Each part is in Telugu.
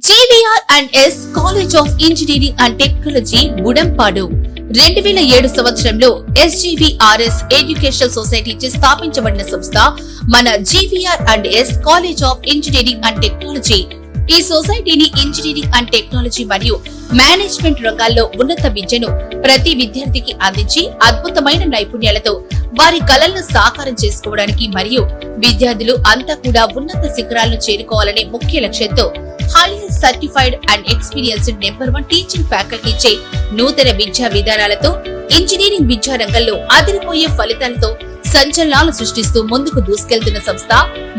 GVR and S college of engineering and technology Budampadu రెండు వేల ఏడు సంవత్సరంలో ఎస్జీవీఆర్ఎస్ ఎడ్యుకేషనల్ సొసైటీ స్థాపించబడిన సంస్థ మన GVR and S college of engineering and technology ఈ సొసైటీని ఇంజనీరింగ్ అండ్ టెక్నాలజీ మరియు మేనేజ్మెంట్ రంగాల్లో ఉన్నత విద్యను ప్రతి విద్యార్థికి అందించి అద్భుతమైన నైపుణ్యాలతో వారి కలలను సాకారం చేసుకోవడానికి మరియు విద్యార్థులు అంతా కూడా ఉన్నత శిఖరాలను చేరుకోవాలనే ముఖ్య లక్ష్యంతో highly certified and experienced number one teaching faculty చే నూతన విద్యా విధానాలతో ఇంజనీరింగ్ విద్యా రంగంలో అదిరిపోయే ఫలితాలతో సంచలనాలు సృష్టిస్తూ ముందుకు దూసుకెళ్తున్న సంస్థ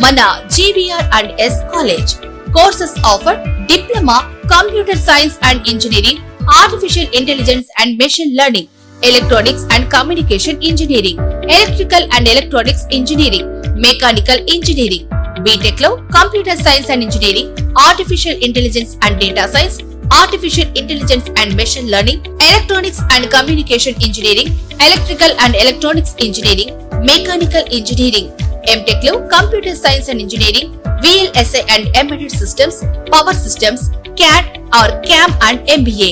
మన GVR and S college courses offer diploma computer science and engineering artificial intelligence and machine learning electronics and communication engineering electrical and electronics engineering mechanical engineering బీటెక్లో computer science and engineering artificial intelligence and data science artificial intelligence and machine learning electronics and communication engineering electrical and electronics engineering mechanical engineering ఎంటెక్లో computer science and engineering VLSI and embedded systems power systems CAD or CAM and MBA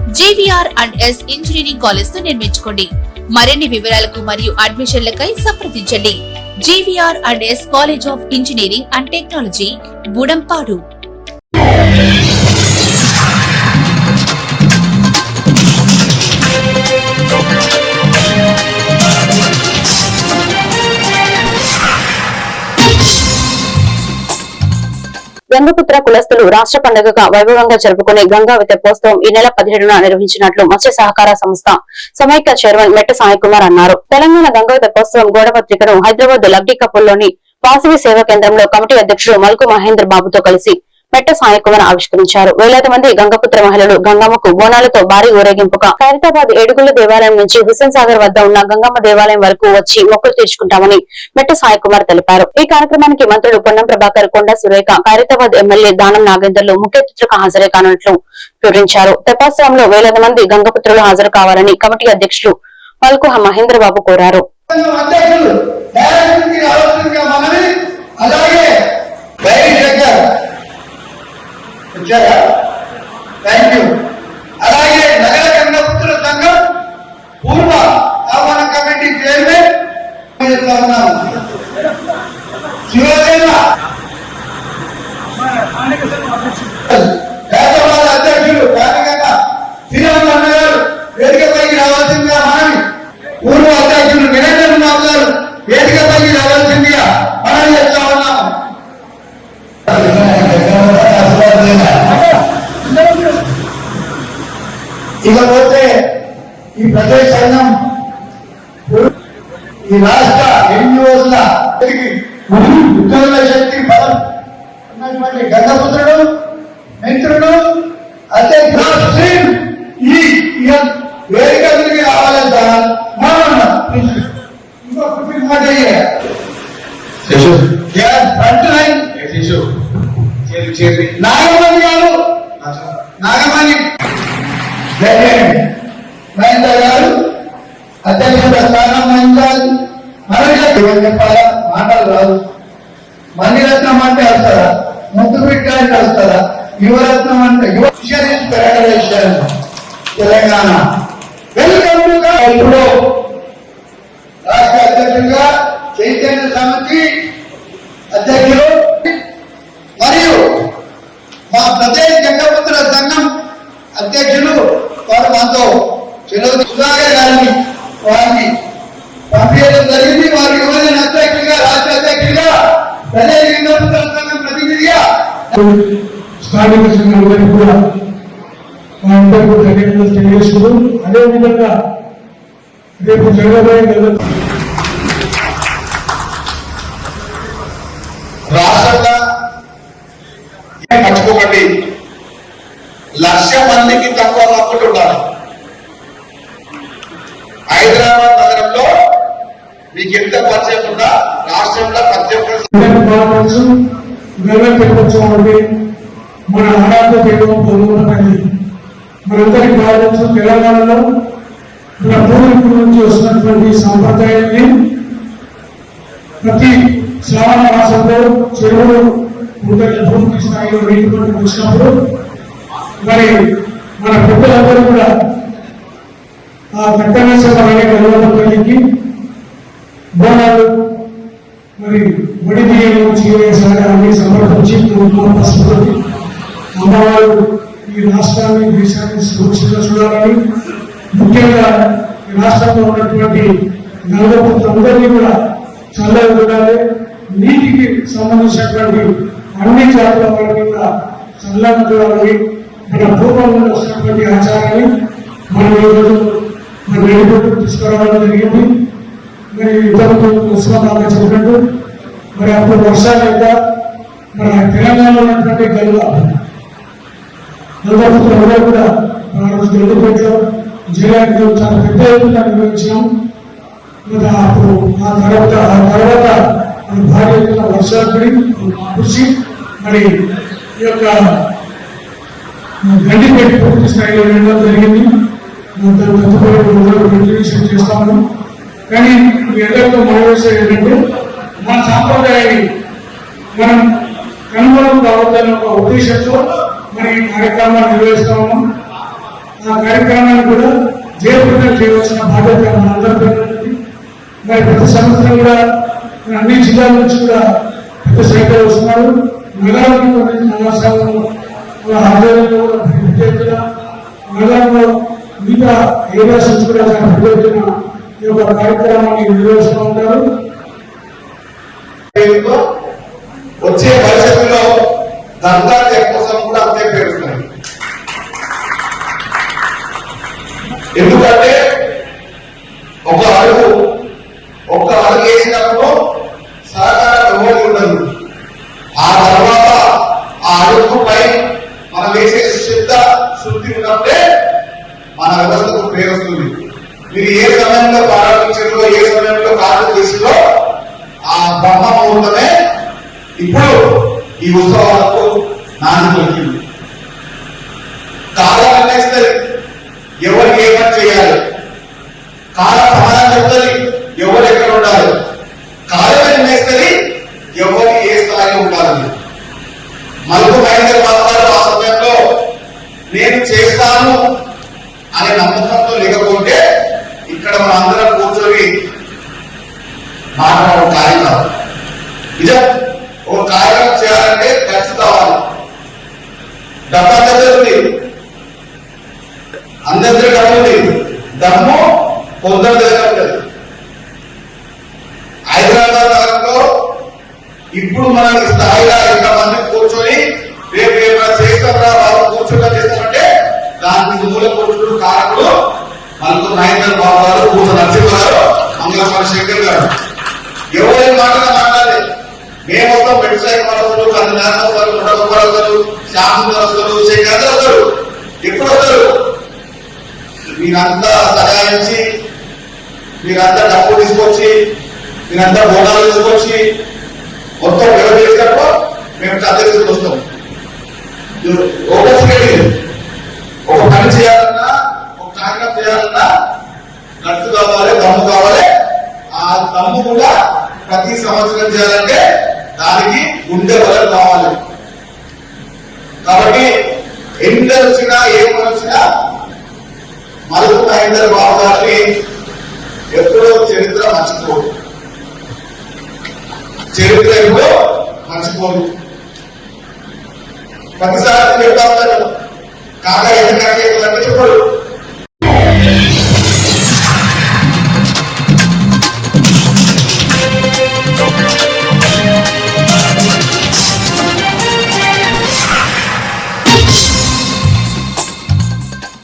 JVR and S engineering కాలేజ్ను నిర్మించుకోండి. మరిన్ని వివరాలకు మరియు అడ్మిషన్లకై సంప్రదించండి. GVR and S college of engineering and technology Budampadu. Gangaputra కులస్తులు రాష్ట్ర పండుగగా వైభవంగా జరుపుకునే గంగావి తెప్పోత్సవం ఈ నెల పదిహేడున నిర్వహించినట్లు మత్స్య సహకార సంస్థ సమైక్య చైర్మన్ మెట్ట సాయి కుమార్ అన్నారు. తెలంగాణ గంగావి తెప్పోత్సవం గోడపత్రికను హైదరాబాద్ లబ్డీ కపూర్లోని వాసవి సేవా కేంద్రంలో కమిటీ అధ్యక్షుడు మల్కు మహేంద్ర బాబుతో కలిసి మెట్ట సాయకుమార్ ఆవిష్కరించారు. వేలాది మంది గంగపుత్ర మహిళలు గంగమ్మకు బోనాలతో భారీ ఊరేగింపుగా ఖైరతాబాద్ ఏడుగుల దేవాలయం నుంచి హుస్సేన్ సాగర్ వద్ద ఉన్న గంగమ్మ దేవాలయం వరకు వచ్చి మొక్కులు తీర్చుకుంటామని మెట్ట సాయకుమార్ తెలిపారు. ఈ కార్యక్రమానికి మంత్రులు పొన్నం ప్రభాకర్ కొండ సురేఖ ఖైరతాబాద్ ఎమ్మెల్యే దానం నాగేందర్లు ముఖ్య అతిథులుగా హాజరు కానున్నట్లు వివరించారు. తెపాశ్రమంలో వేలాది మంది గంగపుత్రులు హాజరు కావాలని కమిటీ అధ్యక్షులు మల్కు మహేంద్రబాబు కోరారు. అలాగే గైడ్ శంకర్ థ్యాంక్ యూ అలాగే నగర గంగపుత్రుల సంఘం పూర్వ ఆహ్వాన కమిటీ చైర్మన్. చేస్తా శివసేన హైదరాబాద్ అధ్యక్షులు కారణంగా శ్రీరాములు అన్నగారు వేదికపైకి రావాల్సిందిగా మనవి పూర్వ అధ్యక్షుడు నిరంజన్ బాబు గారు వేదిక రావాల్సిందిగా మనం చేస్తా ఉన్నాం ఇకపోతే ఈ ప్రదేశ సంఘం ఈ రాష్ట్ర ఎన్జిఓల ఉద్యోగుల శక్తి బలం ఉన్నటువంటి గంగపుత్రుడు మిత్రుడు అధ్యక్షుడు ఈ ఈ వేదిక మీదకి రావాలి సార్. మనం ఇంకో కుటుంబ మాట ఫ్రంట్ లైన్ నాగమణి గారు నాగమణి మహేంద్ర గారు అధ్యక్షుడు స్థానం వహించాలి మనకి చెప్పాలా? మాటలు రాదు మణిరత్నం అంటే వస్తారా ముద్దు బిడ్డ అంటే వస్తారా యువరత్నం అంటే యువ ఇన్సూరెన్స్ ఫెడరేషన్ తెలంగాణ. వెల్కమ్ ఇప్పుడు రాష్ట్ర అధ్యక్షుడిగా చైతన్య సమితి అధ్యక్షులు మరియు మా ప్రదేశ్ గంగపుత్ర సంఘం అధ్యక్షులు వారు మాతో. చెలవు సుధాకర్ గారిని వారిని స్థానిక సంఘాలకు కూడా మా అందరికీ ధన్యవాదాలు అదేవిధంగా రేపు జరగబోయే రాష్ట్రంగా మర్చిపోకండి లక్ష మందికి తక్కువ కాకుండా ఉండాలి. హైదరాబాద్ నగరంలో మీకు ఎంత పరిచయం ఉందా రాష్ట్రంలో ప్రతి ఒక్కరు మన ఆరాధన దైవం పొందుకున్నది మనందరికి బాగా తెలంగాణలో మన పూర్వీకుల నుంచి వస్తున్నటువంటి సాంప్రదాయాన్ని ప్రతి శ్రావణ మాసంలో చెరువులు ఉండని పూర్తి స్థాయిలో నీటి వచ్చినప్పుడు మరి మన పెద్దలందరూ కూడా ఆ కట్టనేశ్వర అనే బోనాలు మరి బడి బియ్యము చీరేసారి అన్ని సమర్పించి పసుపు అమ్మవారు ఈ రాష్ట్రాన్ని దేశాన్ని సురక్షితంగా చూడాలని ముఖ్యంగా ఈ రాష్ట్రంలో ఉన్నటువంటి నలుగురులందరినీ కూడా చల్లగా ఉండాలి నీటికి సంబంధించినటువంటి అన్ని జాతుల వారిని కూడా చల్లగా చూడాలని మన పూర్వంలో వచ్చినటువంటి ఆచారాన్ని మనం ఈరోజు మన వెలుగులోకి తీసుకురావడం జరిగింది. మరి ఇంతకు ఉస్మానాబాద్ చెప్పినట్టు మరి అప్పుడు వర్షాలు అయితే మన తెలంగాణలో ఉన్నటువంటి గల్వ కూడా రోజు గల్లుపేటలో జిల్లాకి చాలా పెద్ద ఎత్తున నిర్వహించాం అప్పుడు ఆ తర్వాత ఆ తర్వాత మన భార్య వర్షాలు కృషి మరి ఈ యొక్క గడ్డి పెట్టి పూర్తి స్థాయిలో వెళ్ళడం జరిగింది. చేస్తాము కానీ మీ అందరితో మనవేసేది ఏంటంటే మన సాంప్రదాయాన్ని మనం కనుగొనం కావద్దన్న ఒక ఉద్దేశంతో మరి ఈ కార్యక్రమాన్ని నిర్వహిస్తాము. ఆ కార్యక్రమాన్ని కూడా జయప్రదం చేయవలసిన బాధ్యత మనందరిపై మరి ప్రతి సంవత్సరం కూడా అన్ని జిల్లాల నుంచి కూడా పెద్ద సంఖ్యలో వస్తున్నారు. నగరంలో కళాశాలలో ఆధ్వర్యంలో కూడా నగరంలో మిగతా ఏరియాస్ నుంచి కూడా చాలా పెద్ద ఎత్తున ఈ యొక్క కార్యక్రమాన్ని నిర్వహిస్తూ ఉంటారు. వచ్చే భవిష్యత్తులో గంగా కోసం కూడా అంతే పెరుగుతుంది ఎందుకంటే ఒక అడుగు ఒక అడుగు వేసినప్పుడు సహకారం ఎవరికి ఉండదు. ఆ తర్వాత ఆ అడుగుపై మనం వేసే శుద్ధ శుద్ధి ఉన్నప్పుడే మన వ్యవస్థకు పేరు వస్తుంది. మీరు ఏ సమయంలో ప్రారంభించారో ఏ సమయంలో కార్యం చేసిందో ఆ బ్రహ్మ ముహూర్తమే ఇప్పుడు ఈ ఉత్సవాలకు నాంది పలికింది. కాలం నిర్ణయిస్తుంది ఎవరు ఏ పని చేయాలి? కాలం సమాధానం చెప్తుంది. ఎవరు ఎక్కడ ఉండాలి? కాలం నిర్ణయిస్తుంది. ఎవరు ఏ స్థాయిలో ఉండాలి మలుపు మహేంద్ర మాట్లాడు ఆ సమయంలో నేను చేస్తాను అనే నమ్మకంతో లేకపోతే ఇక్కడ మన అందరం కూర్చొని మాట్లాడే కార్యం కాదు నిజం? ఒక కార్యక్రమం చేయాలంటే ఖర్చు కావాలి డబ్బు అందరి అందరి దగ్గర డబ్బు ఉంది డబ్బు కొందరి దగ్గర ఉంటుంది హైదరాబాద్ నగరంలో ఇప్పుడు మనకి ఈ స్థాయిలో ఇంతమంది కూర్చొని రేపు ఏమైనా చేస్తారా బాబు కూర్చుంటా చేస్తామంటే దానికి మూల కూర్చుడు కారకుడు మనకు మహేందర్ బాబు గారు పూజ నరసింహ గారు మంగళ శంకర్ గారు. ఎవరి మాటగా మాట్లాడాలి? మేము ఒక వ్యవసాయ వరసలు కంది వస్తారు ముడక వరసలు శ్యామ వస్తారు శంకర్ వస్తారు. ఎప్పుడు వస్తారు? మీరంతా సహాయించి మీరంతా డబ్బు తీసుకొచ్చి మీరంతా బోనాలు తీసుకొచ్చి మొత్తం ఎవరు చేసినప్పుడు మేము తీసుకుని వస్తాం. ఒక పని చేయాలన్నా ఒక కార్యక్రమం చేయాలన్నా ఖర్చు కావాలి దమ్ము కావాలి. ఆ దమ్ము కూడా ప్రతి సంవత్సరం చేయాలంటే దానికి గుండె బలం కావాలి. కాబట్టి ఎంత వచ్చినా ఏమైనా వచ్చినా మలుపు మహేందర్ బాబు గారిని ఎప్పుడో చరిత్ర మర్చిపోదు. చరిత్ర ఎప్పుడో మర్చిపోదు. ప్రతిసారి చెప్తా ఉంటారు ఎంత ఎందుకంటే చెప్పడు